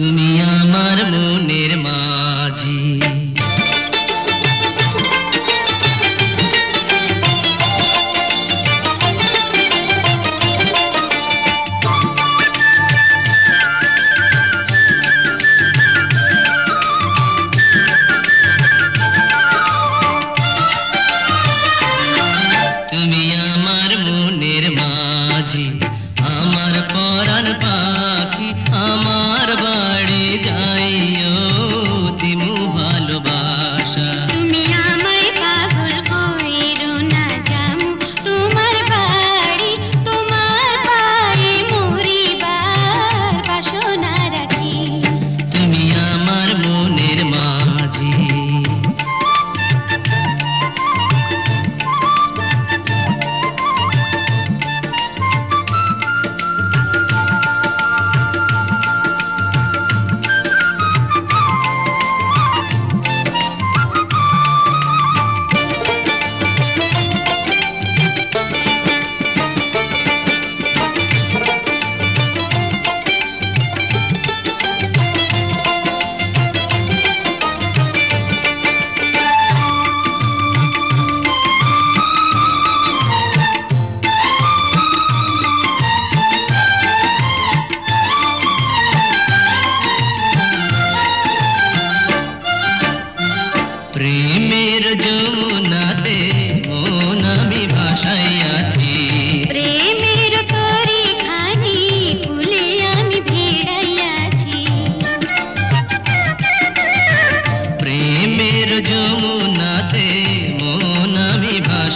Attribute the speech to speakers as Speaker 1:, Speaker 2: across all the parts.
Speaker 1: তুমি আমার মনের মাঝি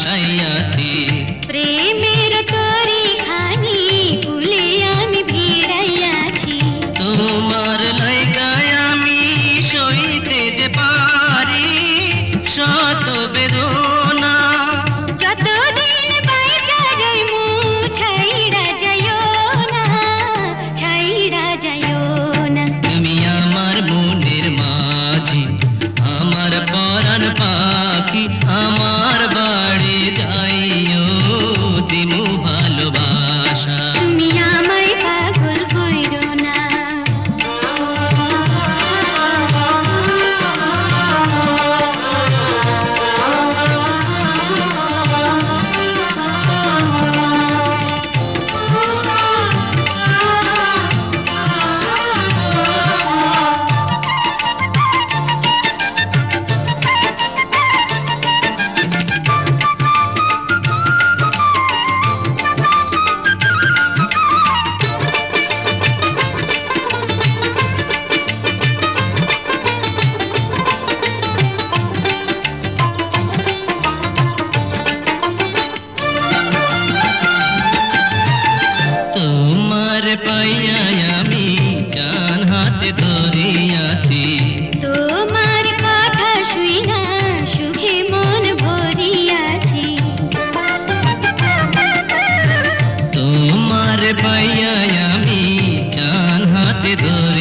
Speaker 1: আমি ভাসাইয়াছি ಸೇರು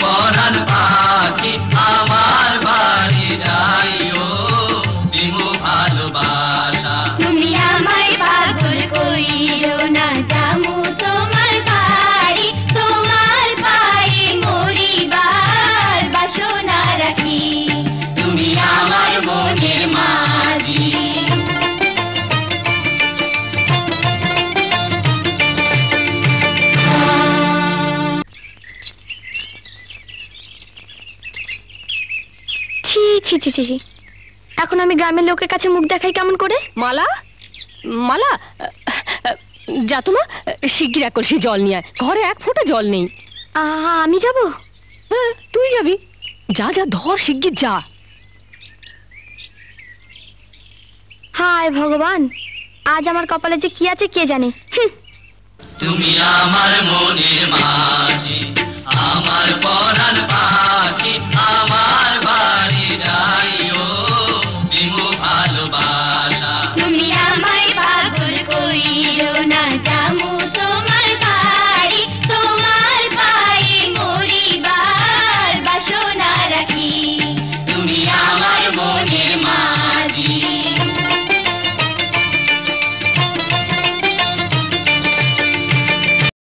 Speaker 1: পরাণ পাখি
Speaker 2: ছি ছি ছি ছি। এখন আমি গ্রামের লোকের কাছে মুখ দেখাই কেমন করে?
Speaker 3: মালা মালা যা তোমা শিগগির এক কলসি জল নিয়ে আয়। ঘরে এক ফোঁটা জল নেই।
Speaker 2: আহা, আমি যাব?
Speaker 3: হ্যাঁ তুই যাবি। যা যা ধর শিগগির যা।
Speaker 2: হায় ভগবান আজ আমার কপালে যে কি আছে কে জানে?
Speaker 1: তুমি আমার মনের মাঝি আমার পরাণ পাখি